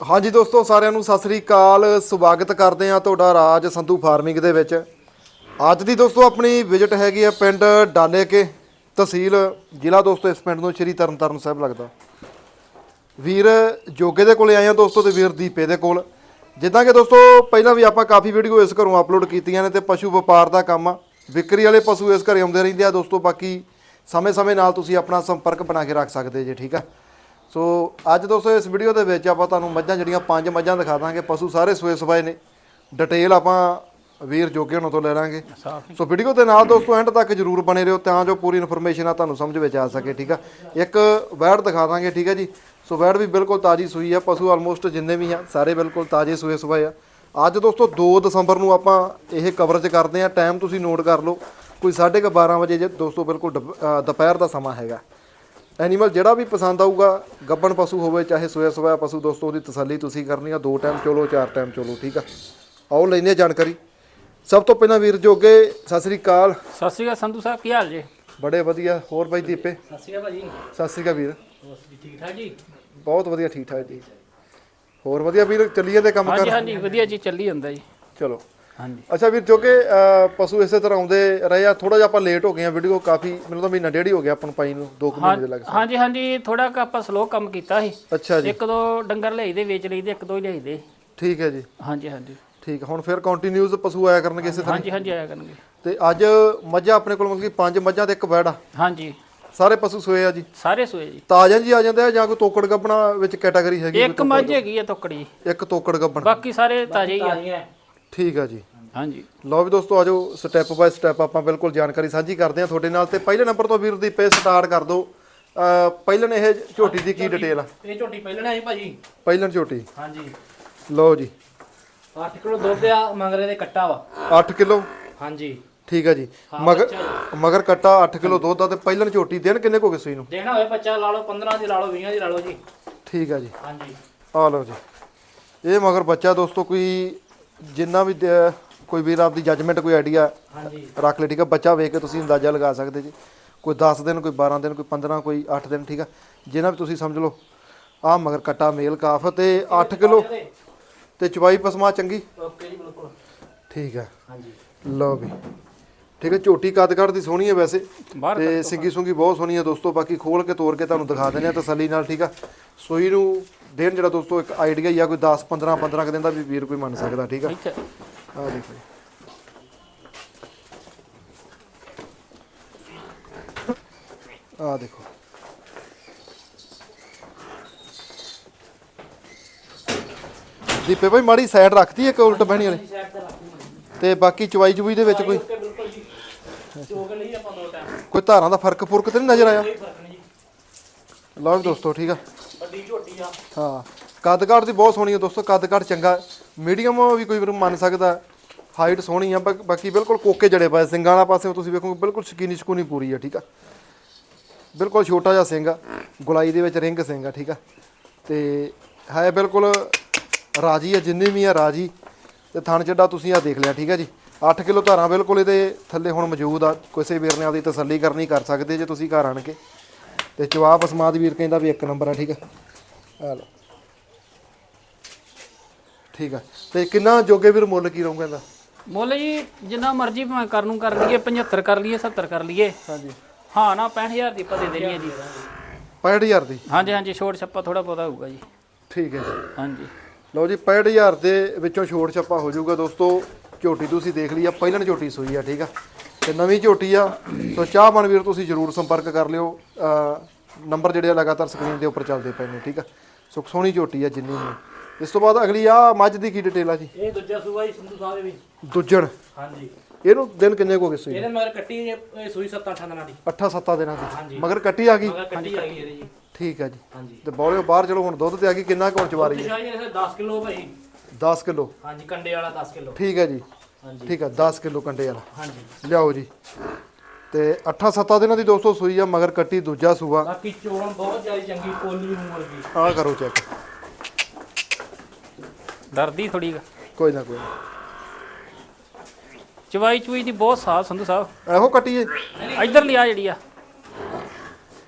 ਹਾਂਜੀ ਦੋਸਤੋ, ਸਾਰਿਆਂ ਨੂੰ ਸਤਿ ਸ੍ਰੀ ਅਕਾਲ। ਸਵਾਗਤ ਕਰਦੇ ਆ ਤੁਹਾਡਾ ਰਾਜ ਸੰਧੂ ਫਾਰਮਿੰਗ ਦੇ ਵਿੱਚ। ਅੱਜ ਦੀ ਦੋਸਤੋ, ਆਪਣੀ ਵਿਜ਼ਿਟ ਹੈਗੀ ਆ ਪਿੰਡ ਡਾਲੇਕੇ ਤਹਿਸੀਲ। ਜ਼ਿਲ੍ਹਾ ਦੋਸਤੋ, ਇਸ ਪਿੰਡ ਨੂੰ ਸ਼੍ਰੀ ਤਰਨਤਾਰਨ ਸਾਹਿਬ ਲੱਗਦਾ। ਵੀਰ ਜੋਗੇ ਦੇ ਕੋਲੇ ਆਏ ਆ ਦੋਸਤੋ ਤੇ ਵੀਰ ਦੀਪੇ ਦੇ ਕੋਲ। ਜਿੱਦਾਂ ਕਿ ਦੋਸਤੋ, ਪਹਿਲਾਂ ਵੀ ਆਪਾਂ ਕਾਫੀ ਵੀਡੀਓ ਇਸ ਘਰੋਂ ਅਪਲੋਡ ਕੀਤੀਆਂ ਨੇ ਤੇ ਪਸ਼ੂ ਵਪਾਰ ਦਾ ਕੰਮ ਆ। ਵਿਕਰੀ ਵਾਲੇ ਪਸ਼ੂ ਇਸ ਘਰੇ ਆਉਂਦੇ ਰਹਿੰਦੇ ਆ ਦੋਸਤੋ, ਬਾਕੀ ਸਮੇਂ-ਸਮੇਂ ਨਾਲ ਤੁਸੀਂ ਆਪਣਾ ਸੰਪਰਕ ਬਣਾ ਕੇ ਰੱਖ ਸਕਦੇ ਜੇ, ਠੀਕ ਆ? ਸੋ ਅੱਜ ਦੋਸਤੋ ਇਸ ਵੀਡੀਓ ਦੇ ਵਿੱਚ ਆਪਾਂ ਤੁਹਾਨੂੰ ਮੱਝਾਂ ਜਿਹੜੀਆਂ ਪੰਜ ਮੱਝਾਂ ਦਿਖਾ ਦਾਂਗੇ, ਪਸ਼ੂ ਸਾਰੇ ਸੂਏ ਸਵਾਏ ਨੇ। ਡਿਟੇਲ ਆਪਾਂ ਵੀਰ ਜੋਗੇ ਹੁਣਾਂ ਤੋਂ ਲੈ ਲਾਂਗੇ। ਸੋ ਵੀਡੀਓ ਦੇ ਨਾਲ ਦੋਸਤੋ ਐਂਡ ਤੱਕ ਜਰੂਰ ਬਣੇ ਰਹੋ, ਤਾਂ ਜੋ ਪੂਰੀ ਇਨਫੋਰਮੇਸ਼ਨ ਆ ਤੁਹਾਨੂੰ ਸਮਝ ਵਿੱਚ ਆ ਸਕੇ, ਠੀਕ ਆ? ਇੱਕ ਵੈੜ ਦਿਖਾ ਦਾਂਗੇ, ਠੀਕ ਆ ਜੀ? ਸੋ ਵੈੜ ਵੀ ਬਿਲਕੁਲ ਤਾਜੀ ਸੂਈ ਆ, ਪਸ਼ੂ ਆਲਮੋਸਟ ਜਿੰਨੇ ਵੀ ਆ, ਸਾਰੇ ਬਿਲਕੁਲ ਤਾਜ਼ੇ ਸੂਏ ਸਵਾਏ ਆ। ਅੱਜ ਦੋਸਤੋ 2 ਦਸੰਬਰ ਨੂੰ ਆਪਾਂ ਇਹ ਕਵਰੇਜ ਕਰਦੇ ਆ ਟਾਈਮ ਤੁਸੀਂ ਨੋਟ ਕਰ ਲਓ। ਕੋਈ 12:30 ਵਜੇ ਜੇ ਦੋਸਤੋ ਬਿਲਕੁਲ ਦੁਪ- ਦੁਪਹਿਰ ਦਾ ਸਮਾਂ ਹੈਗਾ। ਐਨੀਮਲ ਜਿਹੜਾ ਵੀ ਪਸੰਦ ਆਊਗਾ ਗੱਬਣ ਪਸ਼ੂ ਹੋਵੇ ਚਾਹੇ ਸੋਇਆ ਸੋਇਆ ਪਸ਼ੂ ਦੋਸਤੋ ਉਹਦੀ ਤਸੱਲੀ ਤੁਸੀਂ ਕਰਨੀ ਆ ਦੋ ਟਾਈਮ ਚਲੋ ਚਾਰ ਟਾਈਮ ਚਲੋ ਠੀਕ ਆ? ਆਓ ਲੈਨੇ ਜਾਣਕਾਰੀ। ਸਭ ਤੋਂ ਪਹਿਲਾਂ ਵੀਰ ਜੋਗੇ ਸਤਿ ਸ੍ਰੀ ਅਕਾਲ। ਸਤਿ ਸ਼੍ਰੀ ਅਕਾਲ ਸੰਧੂ ਸਾਹਿਬ ਕੀ ਹਾਲ ਜੇ? ਬੜੇ ਵਧੀਆ ਹੋਰ ਬਾਈ ਦੀਪੇ? ਸਤਿ ਸ਼੍ਰੀ ਅਕਾਲ ਭਾਜੀ। ਸਤਿ ਸ੍ਰੀ ਅਕਾਲ ਵੀਰ। ਠੀਕ ਠਾਕ ਜੀ? ਬਹੁਤ ਵਧੀਆ ਠੀਕ ਠਾਕ ਜੀ। ਹੋਰ ਵਧੀਆ ਵੀਰ ਚੱਲੀਏ ਤੇ ਕੰਮ ਹਾਂਜੀ ਕਰ? ਹਾਂਜੀ ਵਧੀਆ ਜੀ ਚੱਲੀ ਜਾਂਦਾ ਜੀ। ਚਲੋ। ਹਾਂਜੀ। ਅੱਛਾ ਵੀਰ ਜੋਗੇ ਅ, ਪਸ਼ੂ ਇਸੇ ਤਰ੍ਹਾਂ ਆਉਂਦੇ ਰਹੇ ਆ ਥੋੜਾ ਜਿਹਾ ਆਪਾਂ ਲੇਟ ਹੋ ਗਏ ਆ ਵੀਡੀਓ ਕਾਫੀ ਮੈਨੂੰ ਤਾਂ ਮਹੀਨਾ ਡੇਢ ਹੀ ਹੋ ਗਿਆ ਆਪਾਂ ਨੂੰ ਪਾਈ ਨੂੰ 2 ਮਹੀਨੇ ਦੇ ਲੱਗ ਹਾਂਜੀ ਹਾਂਜੀ ਥੋੜਾ ਕੁ ਆਪਾਂ ਸਲੋ ਕੰਮ ਕੀਤਾ ਸੀ। ਅੱਛਾ ਜੀ। ਇੱਕ ਦੋ ਡੰਗਰ ਲਈਦੇ ਵੇਚ ਲਈਦੇ ਇੱਕ ਦੋ ਹੀ ਲਈਦੇ। ਠੀਕ ਹੈ ਜੀ। ਹਾਂਜੀ ਹਾਂਜੀ। ਠੀਕ ਹੁਣ ਫਿਰ ਕੰਟੀਨਿਊਸ ਪਸ਼ੂ ਆਇਆ ਕਰਨਗੇ ਇਸੇ ਤਰ੍ਹਾਂ ਹਾਂਜੀ ਹਾਂਜੀ ਆਇਆ ਕਰਨਗੇ। ਤੇ ਅੱਜ ਮੱਝਾਂ ਆਪਣੇ ਕੋਲ ਮਤਲਬ ਕਿ ਪੰਜ ਮੱਝਾਂ ਤੇ ਇੱਕ ਵੈੜ ਹਾਂਜੀ। ਸਾਰੇ ਪਸ਼ੂ ਸੋਏ ਆ ਜੀ? ਸਾਰੇ ਸੋਏ ਜੀ। ਤਾਜ਼ਾ ਜੀ ਆ ਜਾਂਦੇ ਆ ਜਾਂ ਕੋਈ ਤੋਕੜ ਗੱਬਣਾ ਵਿੱਚ ਕੈਟਾਗਰੀ ਹੈਗੀ ਇੱਕ ਮੱਝ ਹੈਗੀ ਆ ਤੋਕੜੀ। ਇੱਕ ਤੋਕੜ ਗੱਬਣ। ਬਾਕੀ ਸਾਰੇ ਤਾਜ਼ੇ ਹੀ ਆ। ਠੀਕ ਆ ਜੀ। ਹਾਂਜੀ। ਲਓ ਵੀ ਦੋਸਤੋ ਆਜੋ ਸਟੈਪ ਬਾਏ ਸਟੈਪ ਆਪਾਂ ਬਿਲਕੁਲ ਜਾਣਕਾਰੀ ਸਾਂਝੀ ਕਰਦੇ ਆ ਤੁਹਾਡੇ ਨਾਲ ਤੇ ਪਹਿਲੇ ਨੰਬਰ ਤੋਂ ਵੀਰ ਦੀ ਪੇ ਸਟਾਰਟ ਕਰ ਦਿਓ। ਅ, ਪਹਿਲਨ ਇਹ ਝੋਟੀ ਦੀ ਕੀ ਡਿਟੇਲ ਆ? ਇਹ ਝੋਟੀ ਪਹਿਲਣਾ ਹੈ ਭਾਜੀ। ਪਹਿਲਨ ਝੋਟੀ। ਹਾਂਜੀ। ਲਓ ਜੀ। 8 ਕਿਲੋ ਦੁੱਧ ਆ ਮੰਗਰੇ ਦੇ ਕੱਟਾ ਵਾ। 8 ਕਿਲੋ? ਹਾਂਜੀ। ਠੀਕ ਆ ਜੀ। ਮਗਰ ਮਗਰ ਕੱਟਾ 8 ਕਿਲੋ ਦੁੱਧ ਆ ਤੇ ਪਹਿਲਨ ਝੋਟੀ ਦਿਨ ਕਿੰਨੇ ਕੋ ਸੂਈ ਨੂੰ? ਦੇਣਾ ਹੋਵੇ ਬੱਚਾ ਲਾ ਲਓ 15 ਦੀ ਲਾ ਲਓ 20 ਦੀ ਲਾ ਲਓ ਜੀ। ਠੀਕ ਆ ਜੀ। ਹਾਂਜੀ। ਆ ਲਓ ਜੀ। ਇਹ ਮਗਰ ਬੱਚਾ ਦੋਸਤੋ ਕੋਈ ਜਿੰਨਾ ਵੀ ਕੋਈ ਵੀਰ ਆਪਦੀ ਜੱਜਮੈਂਟ ਕੋਈ ਆਈਡੀਆ ਹਾਂਜੀ। ਰੱਖ ਲੈ ਠੀਕ ਆ? ਬੱਚਾ ਵੇਖ ਕੇ ਤੁਸੀਂ ਅੰਦਾਜ਼ਾ ਲਗਾ ਸਕਦੇ ਜੀ। ਕੋਈ 10 ਦਿਨ ਕੋਈ 12 ਦਿਨ ਕੋਈ 15 ਕੋਈ 8 ਦਿਨ ਠੀਕ ਆ? ਜਿੰਨਾ ਵੀ ਤੁਸੀਂ ਸਮਝ ਲਓ। ਆ ਮਗਰ ਕੱਟਾ ਮੇਲ ਕਾਫ ਤੇ 8 ਕਿਲੋ ਤੇ ਚਵਾਈ ਪਸਮਾ ਚੰਗੀ? ਓਕੇ ਜੀ ਬਿਲਕੁਲ। ਠੀਕ ਆ। ਹਾਂਜੀ। ਲਓ ਵੀ। ਠੀਕ ਹੈ ਝੋਟੀ ਕੱਦ ਕੱਦ ਦੀ ਸੋਹਣੀ ਹੈ ਵੈਸੇ। ਬਾਹਰ ਤੇ ਸਿੰਗੀ ਸੁੰਗੀ ਬਹੁਤ ਸੋਹਣੀ ਹੈ ਦੋਸਤੋ। ਬਾਕੀ ਖੋਲ ਕੇ ਤੋੜ ਕੇ ਤੁਹਾਨੂੰ ਦਿਖਾ ਦਿੰਦੇ ਆ ਤਸੱਲੀ ਨਾਲ ਠੀਕ ਆ? ਸੋਈ ਨੂੰ ਦਿਨ ਜਿਹੜਾ ਦੋਸਤੋ ਇੱਕ ਆਈਡੀਆ ਹੀ ਆ ਕੋਈ 10 15 15 ਕੁ ਦਿਨ ਦਾ ਵੀ ਵੀਰ ਕੋਈ ਮੰਨ ਸਕਦਾ ਠੀਕ ਆ? ਆ। ਦੇਖੋ ਜੀ। ਆ ਦੇਖੋ। ਦੀਪੇ ਭਾਈ ਮਾੜੀ ਸਾਈਡ ਰੱਖਦੀ ਹੈ ਕਿ ਉਲਟ ਬਹਿਣੀ ਵਾਲੀ? ਤੇ ਬਾਕੀ ਚਵਾਈ ਚੁਵਾਈ ਦੇ ਵਿੱਚ ਕੋਈ ਓਕੇ ਬਿਲਕੁਲ ਜੀ ਚੋਕ ਲਈ ਆਪਾਂ ਦੋ ਟਾਈਮ ਕੋਈ ਧਾਰਾਂ ਦਾ ਫ਼ਰਕ ਫੁਰਕ ਤੇ ਨਹੀਂ ਨਜ਼ਰ ਆਇਆ? ਲਓ ਦੋਸਤੋ ਠੀਕ ਆ। ਵੱਡੀ ਝੋਟੀ ਆ। ਹਾਂ, ਕੱਦਕਾਠ ਦੀ ਬਹੁਤ ਸੋਹਣੀ ਆ ਦੋਸਤੋ, ਕੱਦਕਾਠ ਚੰਗਾ। ਮੀਡੀਅਮ ਵੀ ਕੋਈ ਵੀਰ ਮੰਨ ਸਕਦਾ ਹਾਈਟ ਸੋਹਣੀ ਆ, ਬਾਕ- ਬਾਕੀ ਬਿਲਕੁਲ ਕੋਕੇ ਜੜੇ ਪਏ ਸਿੰਘਾਂ ਵਾਲਾ ਪਾਸੇ ਤੁਸੀਂ ਵੇਖੋਗੇ, ਬਿਲਕੁਲ ਸ਼ਕੀਨੀ ਸ਼ਕੂਨੀ ਪੂਰੀ ਆ, ਠੀਕ ਆ? ਬਿਲਕੁਲ ਛੋਟਾ ਜਿਹਾ ਸਿੰਘ ਆ, ਗੁਲਾਈ ਦੇ ਵਿੱਚ ਰਿੰਗ ਸਿੰਘ ਆ, ਠੀਕ ਆ? ਤੇ ਹੈ ਬਿਲਕੁਲ ਰਾਜੀ ਆ, ਜਿੰਨੀ ਵੀ ਆ ਰਾਜੀ। ਤੇ ਥਣ ਚੱਡਾ ਤੁਸੀਂ ਆ ਦੇਖ ਲਿਆ, ਠੀਕ ਆ ਜੀ? 8 ਕਿਲੋ ਧਾਰਾਂ ਬਿਲਕੁਲ ਇਹਦੇ ਥੱਲੇ ਹੁਣ ਮੌਜੂਦ ਆ। ਕਿਸੇ ਵੀਰ ਨੇ ਆਪਦੀ ਤਸੱਲੀ ਕਰਨੀ, ਕਰ ਸਕਦੇ ਜੇ ਤੁਸੀਂ ਘਰ ਆਣ ਕੇ। ਤੇ ਜਵਾਬ ਅਸਮਾਦ ਵੀਰ ਕਹਿੰਦਾ ਵੀ ਇੱਕ ਨੰਬਰ ਆ ਠੀਕ ਆ? ਆ ਲਓ। ਠੀਕ ਆ। ਤੇ ਕਿੰਨਾ ਜੋਗੇ ਵੀਰ ਮੁੱਲ ਕੀ ਰਹੂਗਾ ਇਹਦਾ? ਮੁੱਲ ਜੀ ਜਿੰਨਾ ਮਰਜ਼ੀ ਭਾਵੇਂ ਕਰ ਨੂੰ ਕਰ ਲਈਏ 75 ਕਰ ਲਈਏ 70 ਕਰ ਲਈਏ। ਹਾਂਜੀ। ਹਾਂ ਨਾ 65000 ਦੀ ਆਪਾਂ ਦੇ ਦੇਣੀ ਹੈ ਜੀ। 65000 ਦੀ? ਹਾਂਜੀ ਹਾਂਜੀ ਛੋਟ ਛੱਪਾ ਥੋੜਾ ਬਹੁਤਾ ਹੋਊਗਾ ਜੀ। ਠੀਕ ਹੈ ਜੀ। ਹਾਂਜੀ। ਲਓ ਜੀ 65000 ਦੇ ਵਿੱਚੋਂ ਛੋੜ ਛੱਪਾ ਹੋ ਜਾਊਗਾ ਦੋਸਤੋ। ਝੋਟੀ ਤੁਸੀਂ ਦੇਖ ਲਈ ਆ ਪਹਿਲਣ ਝੋਟੀ ਸੂਈ ਆ ਠੀਕ ਆ? ਤੇ ਨਵੀਂ ਝੋਟੀ ਆ ਸੋ ਚਾਹਮਨ ਵੀਰ ਤੁਸੀਂ ਜਰੂਰ ਸੰਪਰਕ ਕਰ ਲਿਓ। ਨੰਬਰ ਜਿਹੜੇ ਆ ਲਗਾਤਾਰ ਸਕਰੀਨ ਦੇ ਉੱਪਰ ਚੱਲਦੇ ਪਏ ਨੇ ਠੀਕ ਆ? ਸੋ ਸੋਹਣੀ ਝੋਟੀ ਆ ਜਿੰਨੀ ਵੀ। ਇਸ ਤੋਂ ਬਾਅਦ ਅਗਲੀ ਆ ਮੱਝ ਦੀ ਕੀ ਡਿਟੇਲ ਆ ਜੀ? ਇਹ ਦੂਜਾ ਸੂਆ ਜੀ ਸੰਧੂ ਸਾਹਿਬ ਵੀ। ਦੁੱਜਣ ਹਾਂਜੀ। ਇਹਨੂੰ ਦਿਨ ਕਿੰਨੇ ਕੋ ਗਏ ਸੂਈ ਇਹਦੇ ਮਗਰ ਕੱਟੀ ਇਹ ਸੂਈ 7 8 ਦਿਨਾਂ ਦੀ। 8-7 ਦਿਨਾਂ ਦੀ। ਮਗਰ ਕੱਟੀ ਆ ਗਈ? ਮਗਰ ਕੱਟੀ ਆ ਗਈ ਇਹਦੇ ਜੀ। ਠੀਕ ਆ ਜੀ। ਤੇ ਬੋਲੇ ਬਾਹਰ ਚਲੋ ਹੁਣ ਦੁੱਧ ਤੇ ਆ ਗਈ ਕਿੰਨਾ ਕੁ ਹੁਣ ਚਵਾਰੀ ਹੈ? ਸ਼ਾਹੀ ਇਹ 10 ਕਿਲੋ ਭਾਈ। 10 ਕਿਲੋ। ਹਾਂਜੀ ਕੰਡੇ ਵਾਲਾ 10 ਕਿਲੋ। ਠੀਕ ਹੈ ਜੀ। ਠੀਕ ਹੈ 10 ਕਿਲੋ ਕੰਡੇ ਵਾਲਾ। ਹਾਂਜੀ। ਲਿਆਓ ਜੀ। ਤੇ 8-7 ਦਿਨਾਂ ਦੀ 200 ਸੂਈ ਆ ਮਗਰ ਕੱਟੀ ਦੂਜਾ ਸੂਆ। ਬਾਕੀ ਚੋਣ ਬਹੁਤ ਜ਼ਿਆਦਾ ਚੰਗੀ ਕੋਲੀ ਮੂੰਹ ਵਰਗੀ। ਆਹ ਕਰੋ ਚੈੱਕ। ਡਰਦੀ ਥੋੜੀ ਕੋਈ ਨਾ ਕੋਈ ਨਾ। ਚਵਾਈ ਚੁਈ ਦੀ ਬਹੁਤ ਸਾਫ਼ ਸੰਧੂ ਸਾਹਿਬ। ਇਹੋ ਕੱਟੀਏ ਇੱਧਰ ਲਿਆ ਜਿਹੜੀ ਆ।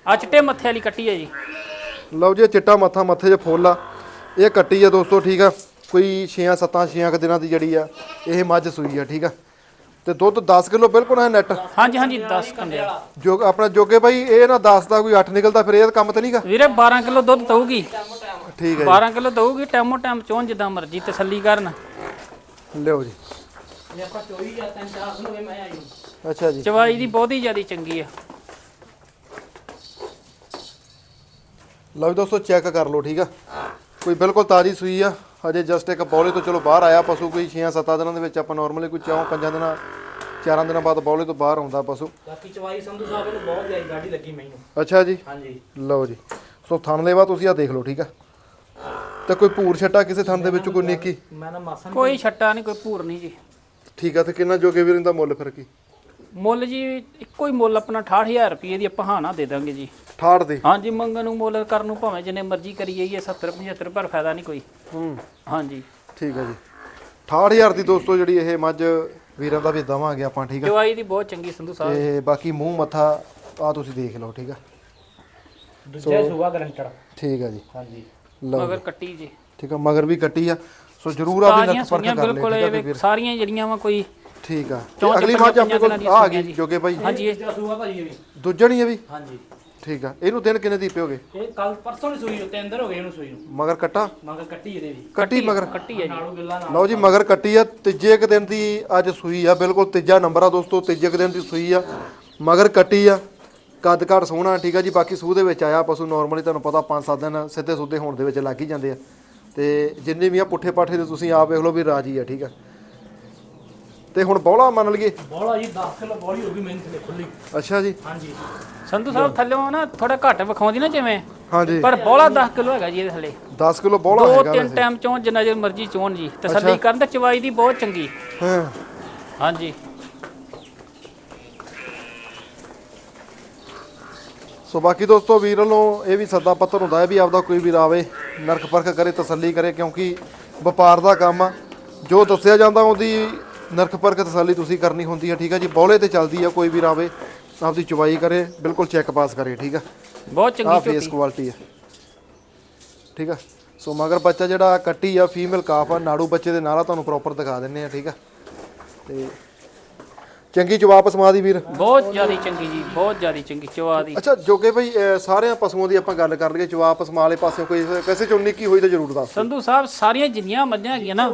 ਆ ਚਿੱਟੇ ਮੱਥੇ ਵਾਲੀ ਕੱਟੀ ਹੈ ਜੀ। ਲਓ ਜੀ ਇਹ ਚਿੱਟਾ ਮੱਥਾ ਮੱਥੇ 'ਚ ਫੁੱਲ ਆ। ਇਹ ਕੱਟੀ ਆ ਦੋਸਤੋ ਠੀਕ ਆ। ਕੋਈ 6 7 6 ਦਿਨਾਂ ਦੀ ਜਿਹੜੀ ਆ ਇਹ ਮੱਝ ਸੂਈ ਆ ਠੀਕ ਆ? ਤੇ ਦੁੱਧ 10 ਕਿਲੋ ਬਿਲਕੁਲ ਹੈ ਨੈਟ ਹਾਂਜੀ ਹਾਂਜੀ 10 ਕੰਡੇ ਜੋ ਆਪਣਾ ਜੋਗੇ ਬਾਈ ਇਹ ਨਾ 10 ਦਾ ਕੋਈ 8 ਨਿਕਲਦਾ ਫਿਰ ਇਹ ਕੰਮ ਤੇ ਨਹੀਂਗਾ ਵੀਰੇ 12 ਕਿਲੋ ਦੁੱਧ ਦਊਗੀ। ਠੀਕ ਹੈ 12 ਕਿਲੋ ਦਊਗੀ ਟੈਮੋ ਟੈਮ ਚੋਂ ਜਿੱਦਾਂ ਮਰਜ਼ੀ ਤਸੱਲੀ ਕਰਨ। ਲਿਓ ਜੀ। ਜੇ ਆਪਾਂ ਚੋਈ ਜਾਂ ਤਿੰਨ ਚਾਰ ਕਿਲੋ ਮੈਂ ਆਈ ਅੱਛਾ ਜੀ। ਚਵਾਈ ਦੀ ਬਹੁਤੀ ਜ਼ਿਆਦੀ ਚੰਗੀ ਆ। ਲਓ ਦੋਸਤੋ ਚੈੱਕ ਕਰ ਲਓ ਠੀਕ ਆ? ਕੋਈ ਬਿਲਕੁਲ ਤਾਜ਼ੀ ਸੂਈ ਆ। ਹਜੇ ਜਸਟ ਇੱਕ ਬੌਲੇ ਤੋਂ ਚਲੋ ਬਾਹਰ ਆਇਆ ਪਸ਼ੂ ਕੋਈ 6-7 ਦਿਨਾਂ ਦੇ ਵਿੱਚ ਆਪਾਂ ਨਾਰਮਲੀ ਕੋਈ ਚੌਂ ਪੰਜਾਂ ਦਿਨਾਂ ਚਾਰਾਂ ਦਿਨਾਂ ਬਾਅਦ ਬੌਲੇ ਤੋਂ ਬਾਹਰ ਆਉਂਦਾ ਪਸ਼ੂ। ਬਾਕੀ ਚਵਾਈ ਸੰਧੂ ਸਾਹਿਬ ਨੂੰ ਬਹੁਤ ਜ਼ਿਆਦਾ ਗਾੜੀ ਲੱਗੀ ਮੈਨੂੰ। ਅੱਛਾ ਜੀ। ਹਾਂਜੀ। ਲਓ ਜੀ। ਸੋ ਥਣ ਲੈਵਾ ਤੁਸੀਂ ਆ ਦੇਖ ਲਓ ਠੀਕ ਆ? ਤੇ ਕੋਈ ਭੂਰ ਛੱਟਾ ਕਿਸੇ ਥਣ ਦੇ ਵਿੱਚ ਕੋਈ ਨੇਕੀ? ਮੈਂ ਨਾ ਮਾਸਾ ਕੋਈ ਛੱਟਾ ਨਹੀਂ ਕੋਈ ਭੂਰ ਨਹੀਂ ਜੀ। ਠੀਕ ਆ ਤੇ ਕਿੰਨਾ ਜੋਗੇ ਵੀਰ ਦਾ ਮੁੱਲ ਫਿਰ ਕੀ? ਮੁੱਲ ਜੀ ਇੱਕੋ ਹੀ ਮੁੱਲ ਆਪਣਾ 68000 ਰੁਪਏ ਦੀ ਆਪਾਂ ਹਾਨਾ ਦੇ ਦਾਂਗੇ ਜੀ। ਠਾੜ ਦੇ। ਹਾਂਜੀ ਮੰਗਣ ਨੂੰ ਮੁੱਲ ਕਰਨ ਨੂੰ ਭਾਵੇਂ ਜਿੰਨੇ ਮਰਜ਼ੀ ਕਰੀ ਜਾਈਏ 70 75 ਪਰ ਫਾਇਦਾ ਨਹੀਂ ਕੋਈ। ਹੂੰ। ਹਾਂਜੀ। ਠੀਕ ਆ ਜੀ। 68000 ਦੀ ਦੋਸਤੋ ਜਿਹੜੀ ਇਹ ਮੱਝ ਵੀਰਾਂ ਦਾ ਵੀ ਦਵਾਂਗੇ ਆਪਾਂ ਠੀਕ ਆ? ਚਵਾਈ ਦੀ ਬਹੁਤ ਚੰਗੀ ਸੰਧੂ ਸਾਹਿਬ। ਤੇ ਬਾਕੀ ਮੂੰਹ ਮੱਥਾ ਆ ਤੁਸੀਂ ਦੇਖ ਲਓ ਠੀਕ ਆ? ਦੂਜਾ ਸੂਆ ਗਰੰਟਡ। ਠੀਕ ਆ ਜੀ। ਹਾਂਜੀ। ਲਓ ਮਗਰ ਕੱਟੀ ਜੀ। ਠੀਕ ਆ ਮਗਰ ਵੀ ਕੱਟੀ ਆ। ਸੋ ਜਰੂਰ ਆ ਵੀ ਤਾਜ਼ੀਆਂ ਨੱਕ ਪਰਖ ਕਰ ਵੇਖ, ਸਾਰੀਆਂ ਜਿਹੜੀਆਂ ਵਾ ਕੋਈ ਠੀਕ ਆ। ਅਗਲੀ ਮੱਝ ਆਪਣੇ ਕੋਲ ਆ ਗਈ ਜੋਗੇ ਭਾਈ। ਹਾਂਜੀ। ਇਹ ਦੂਜਾ ਸੂਆ ਭਾਜੀ ਇਹ ਵੀ। ਦੂਜਣੀ ਇਹ ਵੀ? ਹਾਂਜੀ। ਠੀਕ ਆ। ਇਹਨੂੰ ਦਿਨ ਕਿੰਨੇ ਦੀਪੇ ਹੋਗੇ ਇਹ ਕੱਲ ਪਰਸੋਂ ਨਹੀਂ ਸੂਈ ਉੱਤੇ ਅੰਦਰ ਹੋ ਗਏ ਇਹਨੂੰ ਸੂਈ ਨੂੰ। ਮਗਰ ਕੱਟਾ? ਮੰਗ ਕੱਟੀ ਇਹਦੇ ਵੀ। ਕੱਟੀ ਮਗਰ? ਕੱਟੀ ਹੈ ਜੀ। ਨਾੜੂ ਗਿੱਲਾ ਨਾਲ ਲਓ ਜੀ ਮਗਰ ਕੱਟੀ ਆ। ਤੀਜੇ ਕੁ ਦਿਨ ਦੀ ਅੱਜ ਸੂਈ ਆ ਬਿਲਕੁਲ ਤੀਜਾ ਨੰਬਰ ਆ ਦੋਸਤੋ ਤੀਜੇ ਕੁ ਦਿਨ ਦੀ ਸੂਈ ਆ। ਮਗਰ ਕੱਟੀ ਆ। ਕੱਦ ਘਾਟ ਸੋਹਣਾ ਠੀਕ ਆ ਜੀ। ਬਾਕੀ ਸੂਹ ਦੇ ਵਿੱਚ ਆਇਆ ਪਸ਼ੂ ਨਾਰਮਲੀ ਤੁਹਾਨੂੰ ਪਤਾ 5-7 ਦਿਨ ਸਿੱਧੇ ਸੁੱਧੇ ਹੋਣ ਦੇ ਵਿੱਚ ਲੱਗ ਹੀ ਜਾਂਦੇ ਆ। ਤੇ ਜਿੰਨੇ ਵੀ ਆ ਪੁੱਠੇ ਪਾਠੇ ਦੇ ਤੁਸੀਂ ਆਪ ਵੇਖ ਲਓ ਵੀ ਰਾਜੀ ਆ ਠੀਕ ਆ। ਤੇ ਹੁਣ ਬੌਲਾ ਮੰਨ ਲਈਏ। ਬੋਲਾ ਜੀ 10 ਕਿਲੋ ਬੋਲੀ ਹੋ ਗਈ ਮੈਨੂੰ ਤੇ ਖੁੱਲੀ। ਅੱਛਾ ਜੀ। ਹਾਂਜੀ। ਸੰਧੂ ਸਾਹਿਬ ਥੱਲਿਓਂ ਨਾ ਥੋੜਾ ਘੱਟ ਵਿਖਾਉਂਦੀ ਨਾ ਜਿਵੇਂ। ਹਾਂਜੀ। ਪਰ ਬੋਲਾ 10 ਕਿਲੋ ਹੈਗਾ ਜੀ ਇਹਦੇ ਥੱਲੇ। 10 ਕਿਲੋ ਬੌਲਾ ਦੋ ਹੈਗਾ ਤਿੰਨ ਵੈਸੇ। ਟਾਈਮ ਚੋਂ ਜਿੰਨਾ ਚਿਰ ਮਰਜ਼ੀ ਚੋਣ ਜੀ। ਤਸੱਲੀ ਕਰਨ ਤੇ ਚਵਾਈ ਦੀ ਬਹੁਤ ਚੰਗੀ। ਹਾਂ। ਹਾਂਜੀ। ਸੋ ਬਾਕੀ ਦੋਸਤੋ ਵੀਰ ਵੱਲੋਂ ਇਹ ਵੀ ਸੱਦਾ ਪੱਤਰ ਹੁੰਦਾ ਹੈ ਵੀ ਆਪਦਾ ਕੋਈ ਵੀਰ ਆਵੇ ਨਰਕ ਪਰਖ ਕਰੇ ਤਸੱਲੀ ਕਰੇ ਕਿਉਂਕਿ ਵਪਾਰ ਦਾ ਕੰਮ ਆ। ਜੋ ਦੱਸਿਆ ਜਾਂਦਾ ਉਹਦੀ ਨਰਕ ਪਰਖ ਤਸੱਲੀ ਤੁਸੀਂ ਕਰਨੀ ਹੁੰਦੀ ਹੈ ਠੀਕ ਹੈ ਜੀ? ਬੌਲੇ ਤੇ ਚੱਲਦੀ ਆ ਕੋਈ ਵੀਰ ਆਵੇ ਆਪਦੀ ਚੁਵਾਈ ਕਰੇ ਬਿਲਕੁਲ ਚੈੱਕ ਪਾਸ ਕਰੇ ਠੀਕ ਆ? ਬਹੁਤ ਚੰਗੀ ਫੇਸ ਝੋਟੀ ਕੁਆਲਿਟੀ ਆ। ਠੀਕ ਆ? ਸੋ ਮਗਰ ਬੱਚਾ ਜਿਹੜਾ ਕੱਟੀ ਆ ਫੀਮੇਲ ਕਾਫ ਆ ਨਾੜੂ ਬੱਚੇ ਦੇ ਨਾਲ ਆ ਤੁਹਾਨੂੰ ਪ੍ਰੋਪਰ ਦਿਖਾ ਦਿੰਨੇ ਆ ਠੀਕ ਆ? ਤੇ ਚੰਗੀ ਜਵਾਬ ਸਮਾ ਦੀ ਵੀਰ। ਬਹੁਤ ਜ਼ਿਆਦੀ ਚੰਗੀ ਜੀ ਬਹੁਤ ਜ਼ਿਆਦੀ ਚੰਗੀ ਚਵਾ ਦੀ। ਅੱਛਾ ਜੋਗੇ ਭਾਈ ਅਹ ਸਾਰਿਆਂ ਪਸ਼ੂਆਂ ਦੀ ਆਪਾਂ ਗੱਲ ਕਰ ਲਈਏ ਜਵਾਬ ਪਸਮਾ ਵਾਲੇ ਪਾਸੇ ਕੋਈ ਕਿਸੇ ਚੋਂ ਨਿੱਕੀ ਹੋਈ ਤਾਂ ਜ਼ਰੂਰ ਦੱਸ ਸੰਧੂ ਸਾਹਿਬ ਸਾਰੀਆਂ ਜਿੰਨੀਆਂ ਮੱਝਾਂ ਹੈਗੀਆਂ ਨਾ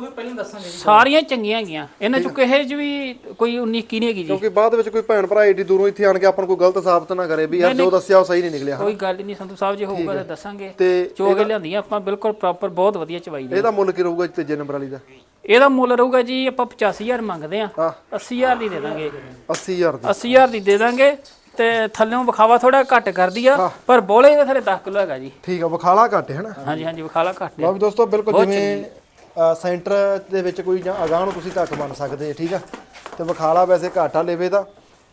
ਸਾਰੀਆਂ ਚੰਗੀਆਂ ਹੈਗੀਆਂ। ਇਹਨਾਂ ਚ ਕਿਸੇ ਚ ਵੀ ਕੋਈ 19 ਕੀ ਨਹੀਂ ਹੈਗੀ ਜੀ। ਕਿਉਂਕਿ ਬਾਅਦ ਵਿੱਚ ਕੋਈ ਭੈਣ ਭਰਾ ਏਡੀ ਦੂਰੋਂ ਇੱਥੇ ਆਣ ਕੇ ਆਪਾਂ ਨੂੰ ਕੋਈ ਗਲਤ ਸਾਬਤ ਨਾ ਕਰੇ ਵੀ ਯਾਰ ਜੋ ਦੱਸਿਆ ਉਹ ਸਹੀ ਨਹੀਂ ਨਿਕਲਿਆ। ਕੋਈ ਗੱਲ ਨਹੀਂ ਸੰਧੂ ਸਾਹਿਬ ਜੇ ਹੋਊਗਾ ਤਾਂ ਦੱਸਾਂਗੇ। ਤੇ ਚੋ ਕੇ ਲਿਆਂਦੀਆਂ ਆਪਾਂ ਬਿਲਕੁਲ ਪ੍ਰੋਪਰ ਬਹੁਤ ਵਧੀਆ ਚਵਾਈ ਦੀ ਇਹਦਾ ਮੁੱਲ ਕੀ ਰਹੂਗਾ ਤੀਜੇ ਨੰਬਰ ਵਾਲੀ ਦਾ? ਇਹਦਾ ਮੁੱਲ ਰਹੂਗਾ ਜੀ ਆਪਾਂ 85000 ਮੰਗਦੇ ਆ ਹਾਂ। 80000 ਦੀ ਦੇ ਦਾਂਗੇ। 80000 ਦੀ। 80000 ਦੀ ਦੇ ਦਾਂਗੇ ਤੇ ਥੱਲੇੋਂ ਵਿਖਾਵਾ ਥੋੜਾ ਘੱਟ ਕਰਦੀ ਆ ਪਰ ਬੋਲੇ ਦੇ ਥੱਲੇ 10 ਕਿਲੋ ਹੈਗਾ ਜੀ। ਠੀਕ ਆ ਵਿਖਾਲਾ ਘੱਟ ਹੈ ਨਾ? ਹਾਂਜੀ ਹਾਂਜੀ ਵਿਖਾਲਾ ਘੱਟ ਲਓ ਆ ਵੀ ਦੋਸਤੋ ਬਿਲਕੁਲ ਜਿਵੇਂ ਸੈਂਟਰ ਦੇ ਵਿੱਚ ਕੋਈ ਜਾਂ ਅਗਾਂਹ ਨੂੰ ਤੁਸੀਂ ਧੱਕ ਬਣ ਸਕਦੇ ਠੀਕ ਆ? ਤੇ ਵਿਖਾਲਾ ਵੈਸੇ ਘਾਟਾ ਲੇਵੇ ਦਾ